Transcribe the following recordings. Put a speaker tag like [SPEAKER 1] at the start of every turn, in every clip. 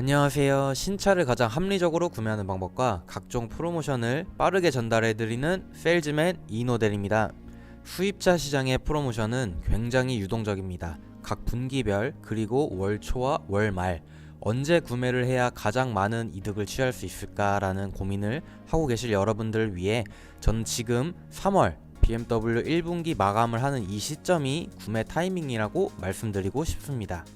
[SPEAKER 1] 안녕하세요. 신차를 가장 합리적으로 구매하는 방법과 각종 프로모션을 빠르게 전달해드리는 세일즈맨 이노델입니다. 수입차 시장의 프로모션은 굉장히 유동적입니다. 각 분기별 그리고 월 초와 월 말 언제 구매를 해야 가장 많은 이득을 취할 수 있을까라는 고민을 하고 계실 여러분들을 위해 저는 지금 3월 BMW 1분기 마감을 하는 이 시점이 구매 타이밍이라고 말씀드리고 싶습니다.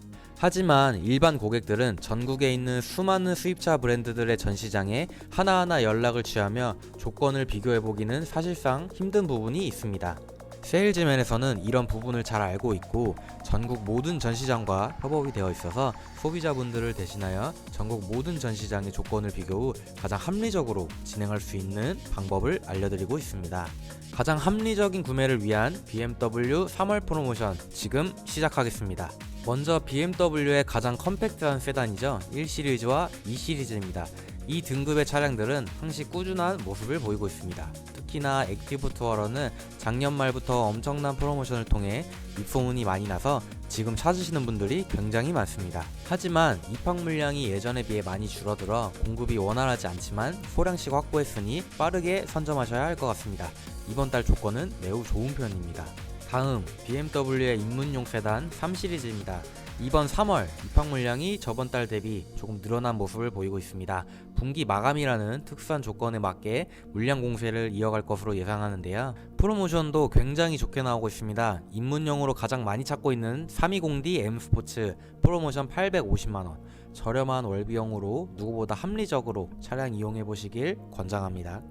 [SPEAKER 1] 하지만 일반 고객들은 전국에 있는 수많은 수입차 브랜드들의 전시장에 하나하나 연락을 취하며 조건을 비교해보기는 사실상 힘든 부분이 있습니다. 세일즈맨에서는 이런 부분을 잘 알고 있고 전국 모든 전시장과 협업이 되어 있어서 소비자분들을 대신하여 전국 모든 전시장의 조건을 비교 후 가장 합리적으로 진행할 수 있는 방법을 알려드리고 있습니다. 가장 합리적인 구매를 위한 BMW 3월 프로모션 지금 시작하겠습니다. 먼저 BMW의 가장 컴팩트한 세단이죠. 1 시리즈와 2 시리즈입니다. 이 등급의 차량들은 항시 꾸준한 모습을 보이고 있습니다. 특히나 액티브 투어러는 작년 말부터 엄청난 프로모션을 통해 입소문이 많이 나서 지금 찾으시는 분들이 굉장히 많습니다. 하지만 입항 물량이 예전에 비해 많이 줄어들어 공급이 원활하지 않지만 소량씩 확보했으니 빠르게 선점하셔야 할 것 같습니다. 이번 달 조건은 매우 좋은 편입니다. 다음 BMW의 입문용 세단 3 시리즈입니다. 이번 3월 입항 물량이 저번 달 대비 조금 늘어난 모습을 보이고 있습니다. 분기 마감이라는 특수한 조건에 맞게 물량 공세를 이어갈 것으로 예상하는데요. 프로모션도 굉장히 좋게 나오고 있습니다. 입문용으로 가장 많이 찾고 있는 320D M 스포츠 프로모션 850만원. 저렴한 월비용으로 누구보다 합리적으로 차량 이용해 보시길 권장합니다.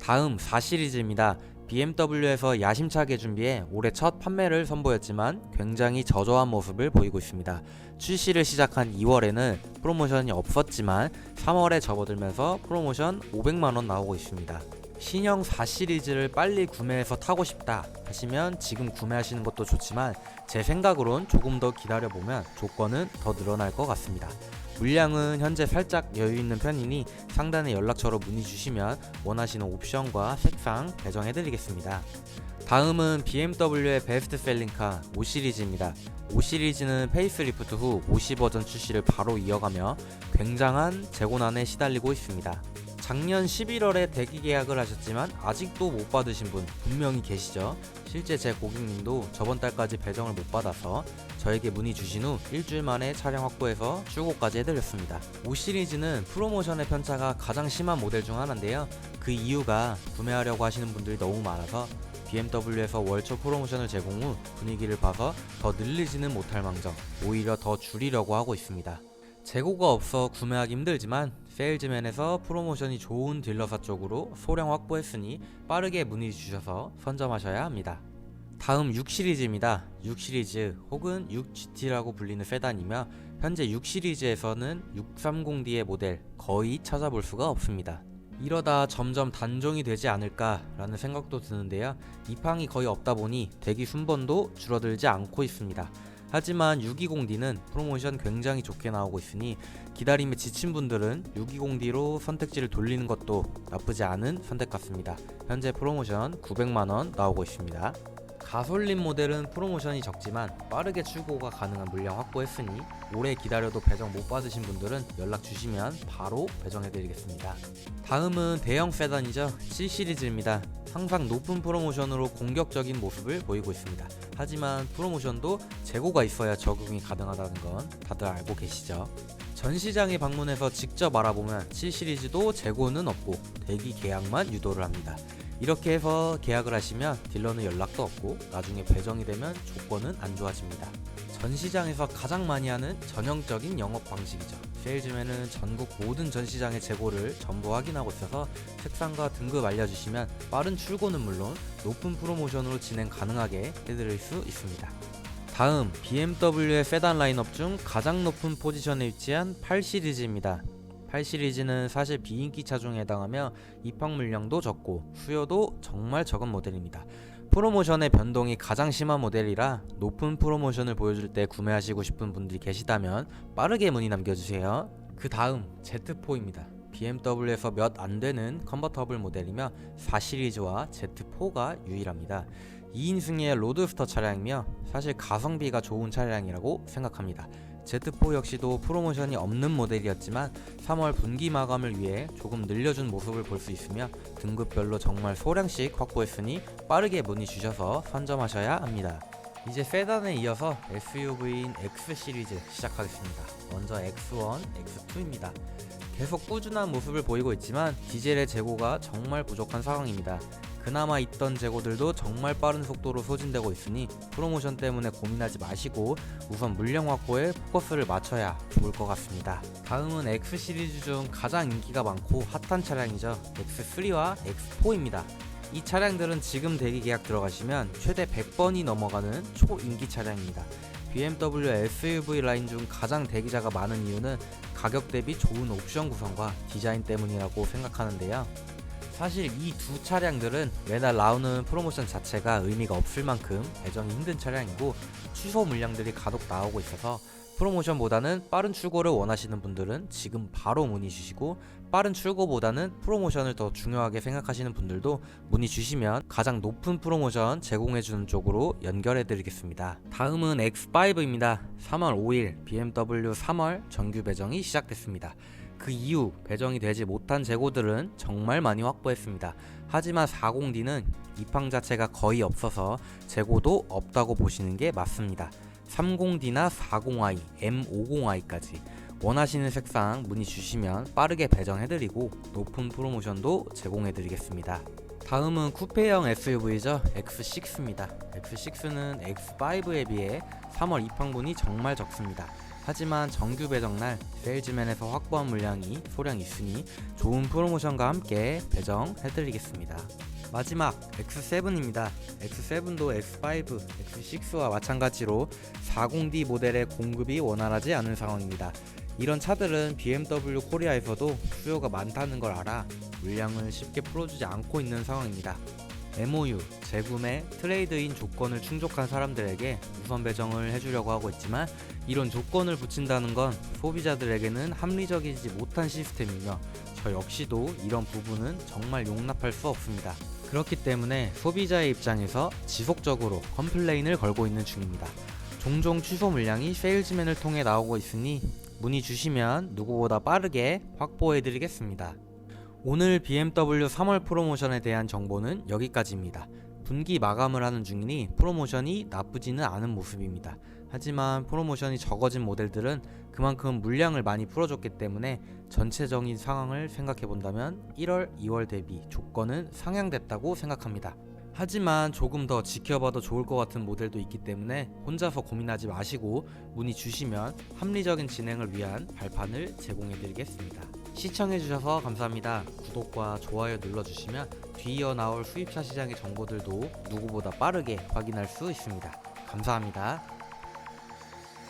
[SPEAKER 1] 다음 4 시리즈입니다. BMW에서 야심차게 준비해 올해 첫 판매를 선보였지만 굉장히 저조한 모습을 보이고 있습니다. 출시를 시작한 2월에는 프로모션이 없었지만 3월에 접어들면서 프로모션 500만원 나오고 있습니다. 신형 4 시리즈를 빨리 구매해서 타고 싶다 하시면 지금 구매하시는 것도 좋지만 제 생각으론 조금 더 기다려보면 조건은 더 늘어날 것 같습니다. 물량은 현재 살짝 여유 있는 편이니 상단에 연락처로 문의 주시면 원하시는 옵션과 색상 배정해 드리겠습니다. 다음은 BMW의 베스트셀링카 5 시리즈입니다. 5 시리즈는 페이스리프트 후 50 버전 출시를 바로 이어가며 굉장한 재고난에 시달리고 있습니다. 작년 11월에 대기 계약을 하셨지만 아직도 못 받으신 분 분명히 계시죠? 실제 제 고객님도 저번 달까지 배정을 못 받아서 저에게 문의 주신 후 일주일 만에 차량 확보해서 출고까지 해드렸습니다. 5 시리즈는 프로모션의 편차가 가장 심한 모델 중 하나인데요. 그 이유가 구매하려고 하시는 분들이 너무 많아서 BMW에서 월초 프로모션을 제공 후 분위기를 봐서 더 늘리지는 못할 망정 오히려 더 줄이려고 하고 있습니다. 재고가 없어 구매하기 힘들지만 세일즈맨에서 프로모션이 좋은 딜러사 쪽으로 소량 확보했으니 빠르게 문의 주셔서 선점하셔야 합니다. 다음 6 시리즈입니다. 6 시리즈 혹은 6GT라고 불리는 세단이며 현재 6 시리즈에서는 630D의 모델 거의 찾아볼 수가 없습니다. 이러다 점점 단종이 되지 않을까라는 생각도 드는데요. 입항이 거의 없다 보니 대기 순번도 줄어들지 않고 있습니다. 하지만 620D는 프로모션 굉장히 좋게 나오고 있으니 기다림에 지친 분들은 620D로 선택지를 돌리는 것도 나쁘지 않은 선택 같습니다. 현재 프로모션 900만원 나오고 있습니다. 가솔린 모델은 프로모션이 적지만 빠르게 출고가 가능한 물량 확보했으니 오래 기다려도 배정 못 받으신 분들은 연락 주시면 바로 배정해 드리겠습니다. 다음은 대형 세단이죠. C 시리즈입니다. 항상 높은 프로모션으로 공격적인 모습을 보이고 있습니다. 하지만 프로모션도 재고가 있어야 적응이 가능하다는 건 다들 알고 계시죠? 전시장에 방문해서 직접 알아보면 C 시리즈도 재고는 없고 대기 계약만 유도를 합니다. 이렇게 해서 계약을 하시면 딜러는 연락도 없고 나중에 배정이 되면 조건은 안 좋아집니다. 전시장에서 가장 많이 하는 전형적인 영업 방식이죠. 세일즈맨은 전국 모든 전시장의 재고를 전부 확인하고 있어서 색상과 등급 알려주시면 빠른 출고는 물론 높은 프로모션으로 진행 가능하게 해드릴 수 있습니다. 다음 BMW의 세단 라인업 중 가장 높은 포지션에 위치한 8 시리즈입니다. 8 시리즈는 사실 비인기 차종에 해당하며 입항 물량도 적고 수요도 정말 적은 모델입니다. 프로모션의 변동이 가장 심한 모델이라 높은 프로모션을 보여줄 때 구매하시고 싶은 분들이 계시다면 빠르게 문의 남겨주세요. 그 다음 Z4입니다. BMW에서 몇 안 되는 컨버터블 모델이며 4 시리즈와 Z4가 유일합니다. 2인승의 로드스터 차량이며 사실 가성비가 좋은 차량이라고 생각합니다. Z4 역시도 프로모션이 없는 모델이었지만 3월 분기 마감을 위해 조금 늘려준 모습을 볼 수 있으며 등급별로 정말 소량씩 확보했으니 빠르게 문의 주셔서 선점하셔야 합니다. 이제 세단에 이어서 SUV인 X 시리즈 시작하겠습니다. 먼저 X1, X2입니다. 계속 꾸준한 모습을 보이고 있지만 디젤의 재고가 정말 부족한 상황입니다. 그나마 있던 재고들도 정말 빠른 속도로 소진되고 있으니 프로모션 때문에 고민하지 마시고 우선 물량 확보에 포커스를 맞춰야 좋을 것 같습니다. 다음은 X 시리즈 중 가장 인기가 많고 핫한 차량이죠. X3와 X4입니다. 이 차량들은 지금 대기 계약 들어가시면 최대 100번이 넘어가는 초인기 차량입니다. BMW SUV 라인 중 가장 대기자가 많은 이유는 가격 대비 좋은 옵션 구성과 디자인 때문이라고 생각하는데요. 사실 이 두 차량들은 매달 나오는 프로모션 자체가 의미가 없을 만큼 배정이 힘든 차량이고 취소 물량들이 가득 나오고 있어서 프로모션보다는 빠른 출고를 원하시는 분들은 지금 바로 문의 주시고 빠른 출고보다는 프로모션을 더 중요하게 생각하시는 분들도 문의 주시면 가장 높은 프로모션 제공해주는 쪽으로 연결해 드리겠습니다. 다음은 X5입니다. 3월 5일 BMW 3월 정규 배정이 시작됐습니다. 그 이후 배정이 되지 못한 재고들은 정말 많이 확보했습니다. 하지만 40D는 입항 자체가 거의 없어서 재고도 없다고 보시는 게 맞습니다. 30D나 40i, M50i까지 원하시는 색상 문의 주시면 빠르게 배정해드리고 높은 프로모션도 제공해드리겠습니다. 다음은 쿠페형 SUV죠. X6입니다. X6는 X5에 비해 3월 입항분이 정말 적습니다. 하지만 정규 배정날 세일즈맨에서 확보한 물량이 소량 있으니 좋은 프로모션과 함께 배정해드리겠습니다. 마지막 X7입니다. X7도 X5, X6와 마찬가지로 40D 모델의 공급이 원활하지 않은 상황입니다. 이런 차들은 BMW 코리아에서도 수요가 많다는 걸 알아 물량을 쉽게 풀어주지 않고 있는 상황입니다. MOU, 재구매, 트레이드인 조건을 충족한 사람들에게 우선 배정을 해주려고 하고 있지만 이런 조건을 붙인다는 건 소비자들에게는 합리적이지 못한 시스템이며 저 역시도 이런 부분은 정말 용납할 수 없습니다. 그렇기 때문에 소비자의 입장에서 지속적으로 컴플레인을 걸고 있는 중입니다. 종종 취소 물량이 세일즈맨을 통해 나오고 있으니 문의 주시면 누구보다 빠르게 확보해 드리겠습니다. 오늘 BMW 3월 프로모션에 대한 정보는 여기까지입니다. 분기 마감을 하는 중이니 프로모션이 나쁘지는 않은 모습입니다. 하지만 프로모션이 적어진 모델들은 그만큼 물량을 많이 풀어줬기 때문에 전체적인 상황을 생각해 본다면 1월, 2월 대비 조건은 상향됐다고 생각합니다. 하지만 조금 더 지켜봐도 좋을 것 같은 모델도 있기 때문에 혼자서 고민하지 마시고 문의 주시면 합리적인 진행을 위한 발판을 제공해 드리겠습니다. 시청해 주셔서 감사합니다. 구독과 좋아요 눌러 주시면 뒤이어 나올 수입차 시장의 정보들도 누구보다 빠르게 확인할 수 있습니다. 감사합니다.